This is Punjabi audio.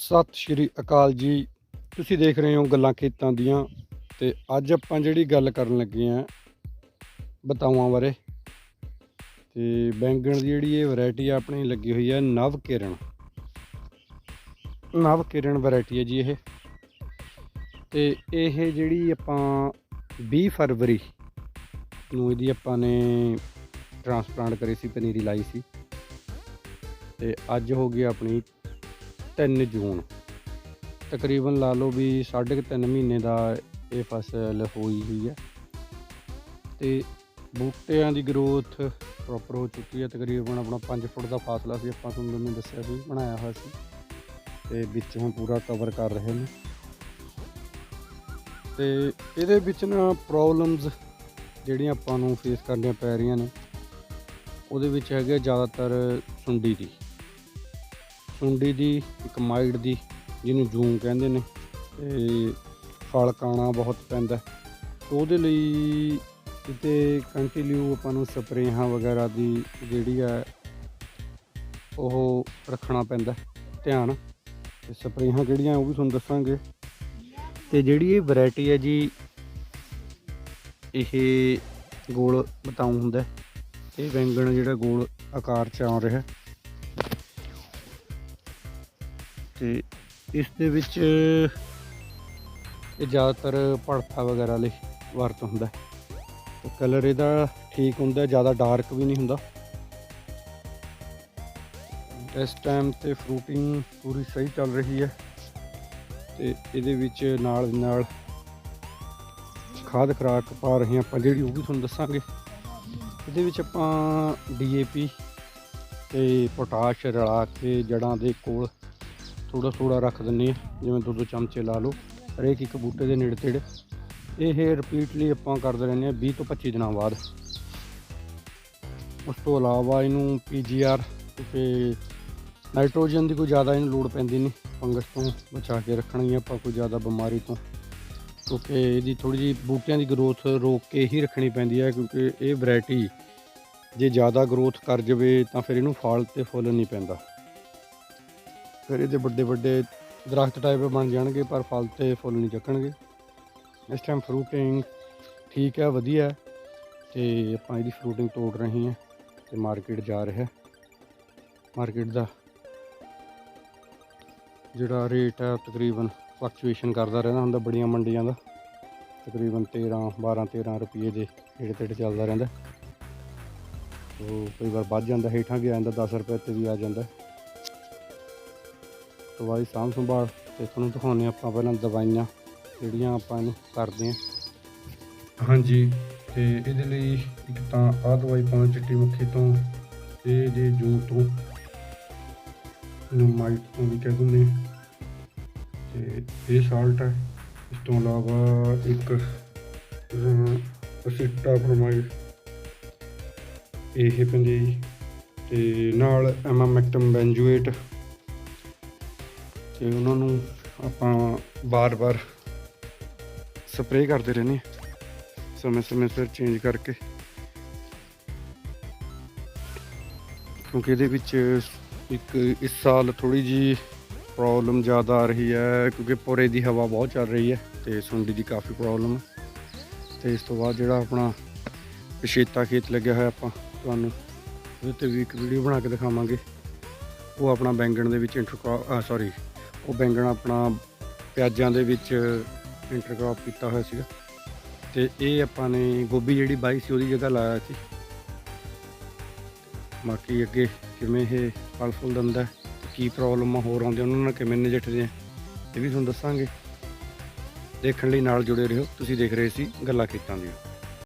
ਸਤਿ ਸ਼੍ਰੀ ਅਕਾਲ ਜੀ। ਤੁਸੀਂ ਦੇਖ ਰਹੇ ਹੋ ਗੱਲਾਂ ਖੇਤਾਂ ਦੀਆਂ ਤੇ ਅੱਜ ਆਪਾਂ ਜਿਹੜੀ ਗੱਲ ਕਰਨ ਲੱਗੇ ਆਂ ਬਤਾਵਾਂ ਬਾਰੇ। ਤੇ ਬੈਂਗਣ ਦੀ ਜਿਹੜੀ ਇਹ ਵੈਰਾਈਟੀ ਆ, ਆਪਣੀ ਲੱਗੀ ਹੋਈ ਹੈ ਨਵ ਕਿਰਨ। ਨਵ ਕਿਰਨ ਵੈਰਾਈਟੀ ਹੈ ਜੀ ਇਹ। ਤੇ ਇਹ ਜਿਹੜੀ ਆਪਾਂ 20 ਫਰਵਰੀ ਨੂੰ ਇਹਦੀ ਆਪਾਂ ਨੇ ਟ੍ਰਾਂਸਪਲਾਂਟ ਕਰੀ ਸੀ, ਪਨੀਰੀ ਲਾਈ ਸੀ। ਤੇ ਅੱਜ ਹੋ ਗਈ ਆਪਣੀ 3 ਜੂਨ। ਤਕਰੀਬਨ ਲਾ ਲਓ ਵੀ ਸਾਢੇ ਕੁ ਤਿੰਨ ਮਹੀਨੇ ਦਾ ਇਹ ਫਸਲ ਹੋਈ ਹੋਈ ਹੈ। ਤੇ ਬੂਟਿਆਂ ਦੀ ਗਰੋਥ ਪ੍ਰੋਪਰ ਹੋ ਚੁੱਕੀ ਹੈ। ਤਕਰੀਬਨ ਆਪਣਾ 5 ਫੁੱਟ ਦਾ ਫਾਸਲਾ ਸੀ, ਆਪਾਂ ਤੁਹਾਨੂੰ ਮੈਂ ਦੱਸਿਆ ਸੀ, ਬਣਾਇਆ ਹੋਇਆ ਸੀ। ਤੇ ਵਿੱਚ ਹੁਣ ਪੂਰਾ ਕਵਰ ਕਰ ਰਹੇ ਨੇ। ਤੇ ਇਹਦੇ ਵਿੱਚ ਨਾ ਪ੍ਰੋਬਲਮਸ ਜਿਹੜੀਆਂ ਆਪਾਂ ਨੂੰ ਫੇਸ ਕਰਨੀਆਂ ਪੈ ਰਹੀਆਂ ਨੇ, ਉਹਦੇ ਵਿੱਚ ਹੈਗੇ ਜ਼ਿਆਦਾਤਰ ਸੁੰਡੀ ਦੀ। ਸੁੰਡੀ ਦੀ, ਇੱਕ ਮਾਈਡ ਦੀ, ਜਿਹਨੂੰ ਜੂਮ ਕਹਿੰਦੇ ਨੇ, ਤੇ ਫਲ ਕਾਣਾ ਬਹੁਤ ਪੈਂਦਾ। ਉਹਦੇ ਲਈ ਕਿਤੇ ਕੰਟੀਨਿਊ ਆਪਾਂ ਨੂੰ ਸਪਰੇਹਾਂ ਵਗੈਰਾ ਦੀ ਜਿਹੜੀ ਹੈ ਉਹ ਰੱਖਣਾ ਪੈਂਦਾ, ਧਿਆਨ। ਤੇ ਸਪਰੇਹਾਂ ਕਿਹੜੀਆਂ ਉਹ ਵੀ ਤੁਹਾਨੂੰ ਦੱਸਾਂਗੇ। ਤੇ ਜਿਹੜੀ ਇਹ ਵੈਰਾਈਟੀ ਹੈ ਜੀ, ਇਹ ਗੋਲ ਬਤਾਉ ਹੁੰਦਾ। ਇਹ ਬੈਂਗਣ ਜਿਹੜਾ ਗੋਲ ਆਕਾਰ ਚ ਆ ਰਿਹਾ। ਤੇ ਇਸ ਦੇ ਵਿੱਚ ਇਹ ਜ਼ਿਆਦਾਤਰ ਭੜਥਾ ਵਗੈਰਾ ਲਈ ਵਰਤ ਹੁੰਦਾ ਕਲਰ ਇਹਦਾ ਠੀਕ ਹੁੰਦਾ, ਜ਼ਿਆਦਾ ਡਾਰਕ ਵੀ ਨਹੀਂ ਹੁੰਦਾ। ਇਸ ਟਾਈਮ ਤੇ ਫਰੂਟਿੰਗ ਪੂਰੀ ਸਹੀ ਚੱਲ ਰਹੀ ਹੈ। ਤੇ ਇਹਦੇ ਵਿੱਚ ਨਾਲ ਦੀ ਨਾਲ ਖਾਦ ਖੁਰਾਕ ਪਾ ਰਹੇ ਹਾਂ ਆਪਾਂ, ਜਿਹੜੀ ਉਹ ਵੀ ਤੁਹਾਨੂੰ ਦੱਸਾਂਗੇ। ਇਹਦੇ ਵਿੱਚ ਆਪਾਂ ਡੀਏਪੀ ਤੇ ਪੋਟਾਸ਼ ਰਲਾ ਕੇ ਜੜਾਂ ਦੇ ਕੋਲ ਥੋੜਾ ਥੋੜਾ ਰੱਖ ਦਿੰਨੇ ਆ ਜਿਵੇਂ ਦੋ ਦੋ ਚਮਚੇ ਲਾ ਲਓ, ਹਰੇਕ ਇੱਕ ਬੂਟੇ ਦੇ ਨੇੜੇ ਤੇੜੇ। ਇਹ ਰਿਪੀਟਲੀ ਆਪਾਂ ਕਰਦੇ ਰਹਿੰਦੇ ਆ 20 ਤੋਂ 25 ਦਿਨਾਂ ਬਾਅਦ। ਉਸ ਤੋਂ ਇਲਾਵਾ ਇਹਨੂੰ ਪੀਜੀਆਰ ਤੇ ਨਾਈਟ੍ਰੋਜਨ ਦੀ ਕੋਈ ਜ਼ਿਆਦਾ ਇਹਨੂੰ ਲੋੜ ਪੈਂਦੀ ਨਹੀਂ, ਫੰਗਸ ਤੋਂ ਬਚਾ ਕੇ ਰੱਖਣੀ ਆਪਾਂ ਕੋਈ ਜ਼ਿਆਦਾ ਬਿਮਾਰੀ ਤੋਂ। ਕਿਉਂਕਿ ਇਹਦੀ ਥੋੜੀ ਜਿਹੀ ਬੂਟਿਆਂ ਦੀ ਗਰੋਥ ਰੋਕ ਕੇ ਹੀ ਰੱਖਣੀ ਪੈਂਦੀ ਹੈ ਕਿਉਂਕਿ ਇਹ ਵੈਰਾਈਟੀ ਜੇ ਜ਼ਿਆਦਾ ਗਰੋਥ ਕਰ ਜਵੇ ਤਾਂ ਫਿਰ ਇਹਨੂੰ ਫਲ ਤੇ ਫੁੱਲ ਨਹੀਂ ਪੈਂਦਾ। ਫਿਰ ਇਹਦੇ ਵੱਡੇ ਵੱਡੇ ਦਰਖਤ ਟਾਈਪ ਬਣ ਜਾਣਗੇ, ਪਰ ਫਲ ਤੇ ਫੁੱਲ ਨਹੀਂ ਚੱਕਣਗੇ। ਇਸ ਟਾਈਮ ਫਰੂਟਿੰਗ ਠੀਕ ਹੈ, ਵਧੀਆ ਹੈ ਤੇ ਆਪਾਂ ਇਹਦੀ ਫਰੂਟਿੰਗ ਤੋੜ ਰਹੇ ਹਾਂ ਤੇ ਮਾਰਕੀਟ ਜਾ ਰਿਹਾ ਮਾਰਕੀਟ ਦਾ ਜਿਹੜਾ ਰੇਟ ਹੈ ਤਕਰੀਬਨ ਫਲਕਚੁਏਸ਼ਨ ਕਰਦਾ ਰਹਿੰਦਾ ਹੁੰਦਾ ਬੜੀਆਂ ਮੰਡੀਆਂ ਦਾ। ਤਕਰੀਬਨ 13 12 13 ਰੁਪਏ ਦੇ ਨੇੜੇ ਤੇੜੇ ਚੱਲਦਾ ਰਹਿੰਦਾ। ਉਹ ਕਈ ਵਾਰ ਵੱਧ ਜਾਂਦਾ, ਹੇਠਾਂ ਵੀ ਆ ਜਾਂਦਾ 10 ਰੁਪਏ ਤੇ ਵੀ ਆ ਜਾਂਦਾ। ਦਵਾਈ ਸਾਂਭ ਸੰਭਾਲ ਤੇ ਤੁਹਾਨੂੰ ਦਿਖਾਉਂਦੇ ਹਾਂ ਆਪਾਂ ਪਹਿਲਾਂ ਦਵਾਈਆਂ ਜਿਹੜੀਆਂ ਆਪਾਂ ਇਹਨੂੰ ਕਰਦੇ ਹਾਂ। ਹਾਂਜੀ, ਤੇ ਇਹਦੇ ਲਈ ਇੱਕ ਤਾਂ ਆਹ ਦਵਾਈ ਪਾਉਣੀ ਚਿੱਟੀ ਮੱਖੀ ਤੋਂ ਇਹ ਜੇ ਜੂ ਤੋਂ ਇਹਨੂੰ ਮਾਈਟ ਤੋਂ ਵੀ ਕਹਿ ਦਿੰਦੇ ਹਾਂ। ਤੇ ਇਹ ਸਾਲਟ ਹੈ। ਇਸ ਤੋਂ ਇਲਾਵਾ ਇੱਕ ਅਸਿਟਾ ਫਰਮਾਈਡ। ਇਹ ਪੈਂਦੀ ਹੈ ਤੇ ਨਾਲ ਐਮਾਮੈਕਟਮ ਬੈਂਜੂਏਟ। ਤੇ ਉਹਨਾਂ ਨੂੰ ਆਪਾਂ ਬਾਰ-ਬਾਰ ਸਪਰੇਅ ਕਰਦੇ ਰਹਿੰਦੇ ਹਾਂ। ਸਮੇਂ-ਸਮੇਂ ਸਿਰ ਚੇਂਜ ਕਰਕੇ। ਕਿਉਂਕਿ ਇਹਦੇ ਵਿੱਚ ਇੱਕ ਇਸ ਸਾਲ ਥੋੜੀ ਜੀ ਪ੍ਰੋਬਲਮ ਜ਼ਿਆਦਾ ਆ ਰਹੀ ਹੈ, ਕਿਉਂਕਿ ਪੋਰੇ ਦੀ ਹਵਾ ਬਹੁਤ ਚੱਲ ਰਹੀ ਹੈ ਤੇ ਸੁੰਡੀ ਦੀ ਕਾਫੀ ਪ੍ਰੋਬਲਮ ਹੈ। ਤੇ ਇਸ ਤੋਂ ਬਾਅਦ ਜਿਹੜਾ ਆਪਣਾ ਪਛੇਤਾ ਖੇਤ ਲੱਗਿਆ ਹੋਇਆ ਆਪਾਂ, ਤੁਹਾਨੂੰ ਉਹਦੇ ਤੇ ਵੀ ਇੱਕ ਵੀਡੀਓ ਬਣਾ ਕੇ ਦਿਖਾਵਾਂਗੇ। ਉਹ ਆਪਣਾ ਬੈਂਗਣ ਦੇ ਵਿੱਚ ਇੰਟਰ ਸੌਰੀ ਉਹ ਬੈਂਗਣ ਆਪਣਾ ਪਿਆਜ਼ਾਂ ਦੇ ਵਿੱਚ ਇੰਟਰਕ੍ਰੌਪ ਕੀਤਾ ਹੋਇਆ ਸੀਗਾ। ਤੇ ਇਹ ਆਪਾਂ ਨੇ ਗੋਭੀ ਜਿਹੜੀ ਬਾਈ ਸੀ ਉਹਦੀ ਜਗ੍ਹਾ ਲਾਇਆ ਸੀ। ਬਾਕੀ ਅੱਗੇ ਕਿਵੇਂ ਇਹ ਫਲ ਫੁੱਲ ਦਿੰਦਾ, ਕੀ ਪ੍ਰੋਬਲਮਾਂ ਹੋਰ ਆਉਂਦੀਆਂ ਉਹਨਾਂ ਨਾਲ ਕਿਵੇਂ ਨਜਿੱਠਦੇ ਆ, ਇਹ ਵੀ ਤੁਹਾਨੂੰ ਦੱਸਾਂਗੇ। ਦੇਖਣ ਲਈ ਨਾਲ ਜੁੜੇ ਰਹੋ, ਤੁਸੀਂ ਦੇਖ ਰਹੇ ਸੀ ਗੱਲਾਂ ਖੇਤਾਂ ਦੀਆਂ।